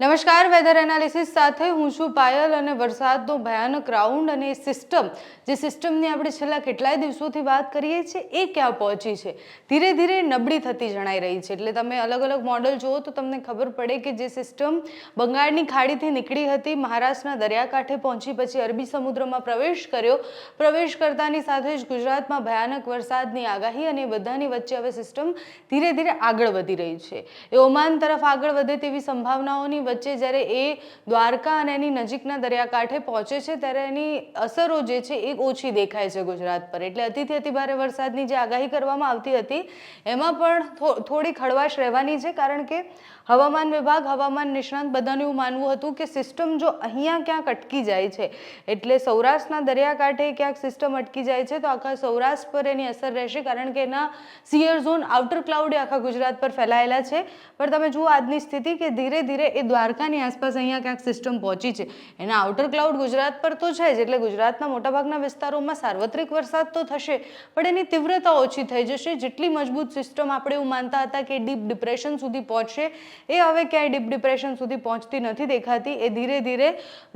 નમસ્કાર weather analysis સાથે હું છું પાયલ અને વરસાદનો ભયાનક રાઉન્ડ અને સિસ્ટમ જે સિસ્ટમની આપણે છેલ્લા કેટલાય દિવસોથી વાત કરીએ છીએ, એ ક્યાં પહોંચી છે? ધીરે ધીરે નબળી થતી જણાઈ રહી છે. એટલે તમે અલગ અલગ મોડલ જુઓ તો તમને ખબર પડે કે જે સિસ્ટમ બંગાળની ખાડીથી નીકળી હતી, મહારાષ્ટ્રના દરિયાકાંઠે પહોંચી, પછી અરબી સમુદ્રમાં પ્રવેશ કર્યો. પ્રવેશ કરતાની સાથે જ ગુજરાતમાં ભયાનક વરસાદની આગાહી અને બધાની વચ્ચે હવે સિસ્ટમ ધીરે ધીરે આગળ વધી રહી છે. એ ઓમાન તરફ આગળ વધે તેવી સંભાવનાઓની વચ્ચે જ્યારે એ દ્વારકા અને એની નજીકના દરિયાકાંઠે પહોંચે છે, ત્યારે એની અસરો જે છે એ ઓછી દેખાય છે ગુજરાત પર. એટલે અતિથી અતિભારે વરસાદની જે આગાહી કરવામાં આવતી હતી, એમાં પણ થોડી હળવાશ રહેવાની છે, કારણ કે હવામાન વિભાગ, હવામાન નિષ્ણાંત બધાનું એવું માનવું હતું કે સિસ્ટમ જો અહીંયા ક્યાંક અટકી જાય છે, એટલે સૌરાષ્ટ્રના દરિયાકાંઠે ક્યાંક સિસ્ટમ અટકી જાય છે, તો આખા સૌરાષ્ટ્ર પર એની અસર રહેશે, કારણ કે એના સિયર ઝોન, આઉટર ક્લાઉડ આખા ગુજરાત પર ફેલાયેલા છે. પણ તમે જુઓ આજની સ્થિતિ કે ધીરે ધીરે એ દ્વારકાની આસપાસ અહીંયા ક્યાંક સિસ્ટમ પહોંચી છે. એના આઉટર ક્લાઉડ ગુજરાત પર તો છે જ, એટલે ગુજરાતના મોટાભાગના વિસ્તારોમાં સાર્વત્રિક વરસાદ તો થશે, પણ એની તીવ્રતા ઓછી થઈ જશે. જેટલી મજબૂત સિસ્ટમ આપણે એવું માનતા હતા કે ડીપ ડિપ્રેશન સુધી પહોંચશે, એ હવે ક્યાંય ડીપ ડિપ્રેશન સુધી પહોંચતી નથી દેખાતી. એ ધીરે ધીરે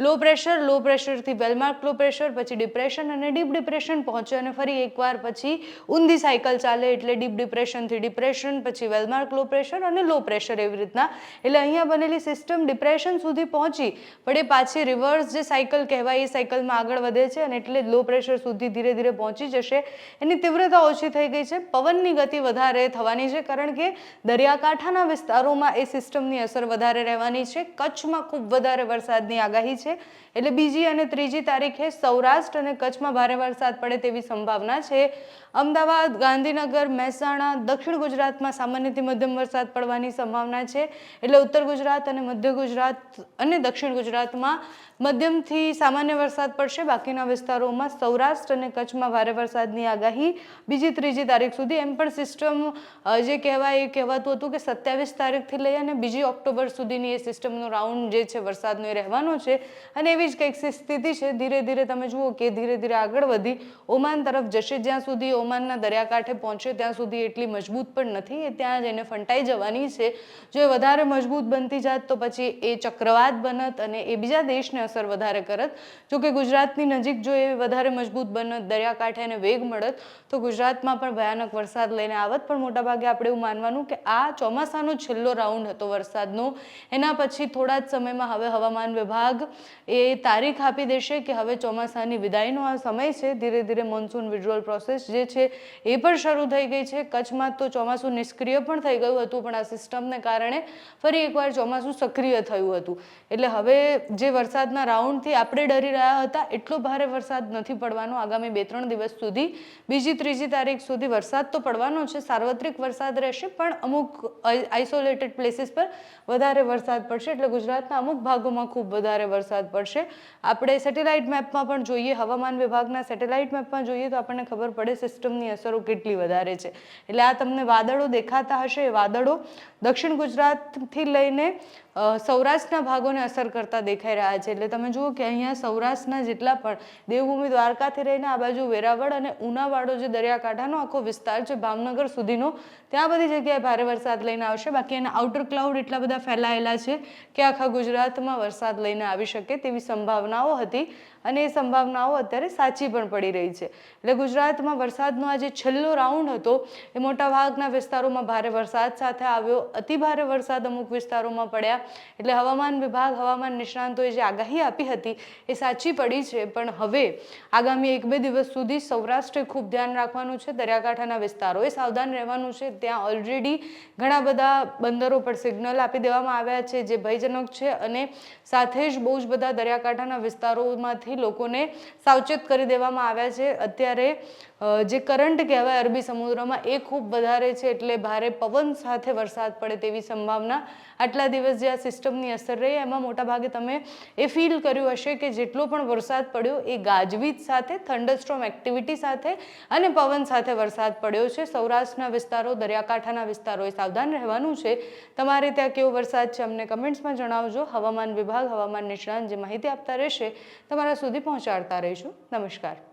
લો પ્રેશર લો પ્રેશરથી વેલમાર્ક લો પ્રેશર પછી ડિપ્રેશન અને ડીપ ડિપ્રેશન પહોંચે અને ફરી એકવાર પછી ઊંધી સાયકલ ચાલે એટલે ડીપ ડિપ્રેશનથી ડિપ્રેશન પછી વેલમાર્ક લો પ્રેશર અને લો પ્રેશર એવી રીતના. એટલે અહીંયા બનેલી સિસ્ટમ ડિપ્રેશન સુધી પહોંચી, પણ એ પાછી રિવર્સ જે સાયકલ કહેવાય, એ સાયકલમાં આગળ વધે છે અને એટલે લો પ્રેશર સુધી ધીરે ધીરે પહોંચી જશે. એની તીવ્રતા ઓછી થઈ ગઈ છે. પવનની ગતિ વધારે થવાની છે, કારણ કે દરિયાકાંઠાના વિસ્તારોમાં એ સિસ્ટમની અસર વધારે રહેવાની છે. કચ્છમાં ખૂબ વધારે વરસાદની આગાહી છે. એટલે બીજી અને ત્રીજી તારીખે સૌરાષ્ટ્ર અને કચ્છમાં ભારે વરસાદ પડે તેવી સંભાવના છે. અમદાવાદ, ગાંધીનગર, મહેસાણા, દક્ષિણ ગુજરાતમાં સામાન્યથી મધ્યમ વરસાદ પડવાની સંભાવના છે. એટલે ઉત્તર ગુજરાત અને મધ્ય ગુજરાત અને દક્ષિણ ગુજરાતમાં મધ્યમથી સામાન્ય વરસાદ પડશે. બાકીના વિસ્તારોમાં સૌરાષ્ટ્ર અને કચ્છમાં ભારે વરસાદની આગાહી બીજી ત્રીજી તારીખ સુધી. એમ પણ સિસ્ટમ જે કહેવાય એ કહેવાતું હતું કે સત્યાવીસ તારીખથી લઈ અને બીજી ઓક્ટોબર સુધીની એ સિસ્ટમનો રાઉન્ડ જે છે વરસાદનો એ રહેવાનો છે. અને એવી જ કંઈક સ્થિતિ છે. ધીરે ધીરે તમે જુઓ કે ધીરે ધીરે આગળ વધી. ઓમાન તરફ જશે. જ્યાં સુધી ઓમાનના દરિયાકાંઠે પહોંચે ત્યાં સુધી એટલી મજબૂત પણ નથી. એ ત્યાં જઈને ફંટાઈ જવાની છે. જો વધારે મજબૂત બનતી જાત તો પછી એ ચક્રવાત બનત અને એ બીજા દેશને અસર વધારે કરત. જો ગુજરાતની નજીક જો એ વધારે મજબૂત બનત, દરિયાકાંઠે એને વેગ મળત, તો ગુજરાતમાં પણ ભયાનક વરસાદ લઈને આવત. પણ મોટાભાગે આપણે એવું માનવાનું કે આ ચોમાસાનો છેલ્લો રાઉન્ડ હતો વરસાદનો. એના પછી થોડા જ સમયમાં હવે હવામાન વિભાગ એ તારીખ આપી દેશે કે હવે ચોમાસાની વિદાયનો આ સમય છે. ધીરે ધીરે મોન્સૂન વિડ્રોલ પ્રોસેસ જે છે એ પણ શરૂ થઈ ગઈ છે. કચ્છમાં તો ચોમાસું નિષ્ક્રિય પણ થઈ ગયું હતું, પણ આ સિસ્ટમને કારણે ફરી એકવાર ચોમાસું સક્રિય થયું હતું. એટલે હવે જે વરસાદના રાઉન્ડથી આપણે ડરી રહ્યા હતા, એટલો ભારે વરસાદ નથી પડવાનો આગામી બે ત્રણ દિવસ સુધી. બીજી, ત્રીજી તારીખ સુધી વરસાદ તો પડવાનો છે, સાર્વત્રિક વરસાદ રહેશે, પણ અમુક આઇસોલેટેડ પ્લેસીસ પર વધારે વરસાદ પડશે. એટલે ગુજરાતના અમુક ભાગોમાં ખૂબ વધારે વરસાદ પડશે. આપણે સેટેલાઇટ મેપમાં પણ જોઈએ, હવામાન વિભાગના સેટેલાઇટ મેપમાં જોઈએ તો આપણને ખબર પડે સિસ્ટમની અસરો કેટલી વધારે છે. એટલે આ તમને વાદળો દેખાતા હશે. એ વાદળો દક્ષિણ ગુજરાતથી લઈને સૌરાષ્ટ્રના ભાગોને અસર કરતા દેખાઈ રહ્યા છે. એટલે તમે જુઓ કે અહીંયા સૌરાષ્ટ્રના જેટલા પણ દેવભૂમિ દ્વારકાથી રહીને આ બાજુ વેરાવળ અને ઉનાવાડો જે દરિયાકાંઠાનો આખો વિસ્તાર છે, ભાવનગર સુધીનો, ત્યાં બધી જગ્યાએ ભારે વરસાદ લઈને આવશે. બાકી એના આઉટર ક્લાઉડ એટલા બધા ફેલાયેલા છે કે આખા ગુજરાતમાં વરસાદ લઈને આવી શકે તેવી સંભાવનાઓ હતી અને એ સંભાવનાઓ અત્યારે સાચી પણ પડી રહી છે. એટલે ગુજરાતમાં વરસાદનો આ જે છેલ્લો રાઉન્ડ હતો. એ મોટાભાગના વિસ્તારોમાં ભારે વરસાદ સાથે આવ્યો. અતિ ભારે વરસાદ અમુક વિસ્તારોમાં પડ્યા. એટલે હવામાન વિભાગ, હવામાન નિષ્ણાંતોએ જે આગાહી આપી હતી એ સાચી પડી છે. પણ હવે આગામી એક બે દિવસ સુધી સૌરાષ્ટ્રે ખૂબ ધ્યાન રાખવાનું છે. દરિયાકાંઠાના વિસ્તારોએ સાવધાન રહેવાનું છે. ત્યાં ઓલરેડી ઘણા બધા બંદરો પર સિગ્નલ આપી દેવામાં આવ્યા છે, જે ભયજનક છે અને સાથે જ બહુ જ બધા દરિયાકાંઠાના વિસ્તારોમાંથી લોકોને સાવચેત કરી દેવામાં આવ્યા છે. અત્યારે જે કરંટ કહેવાય અરબી સમુદ્રમાં એ ખૂબ વધારે છે. એટલે ભારે પવન સાથે વરસાદ પડે તેવી સંભાવના આટલા દિવસ જે આ સિસ્ટમની અસર રહી, એમાં મોટાભાગે તમે એ ફીલ કર્યું હશે કે જેટલો પણ વરસાદ પડ્યો, એ ગાજવીજ સાથે થંડરસ્ટ્રોમ એક્ટિવિટી સાથે અને પવન સાથે વરસાદ પડ્યો છે. સૌરાષ્ટ્રના વિસ્તારો, દરિયાકાંઠાના વિસ્તારોએ સાવધાન રહેવાનું છે. તમારે ત્યાં કેવો વરસાદ છે અમને કમેન્ટ્સમાં જણાવજો. હવામાન વિભાગ, હવામાન નિષ્ણાંત જે માહિતી આપતા રહેશે, તમારા સુધી પહોંચાડતા રહીશું. નમસ્કાર.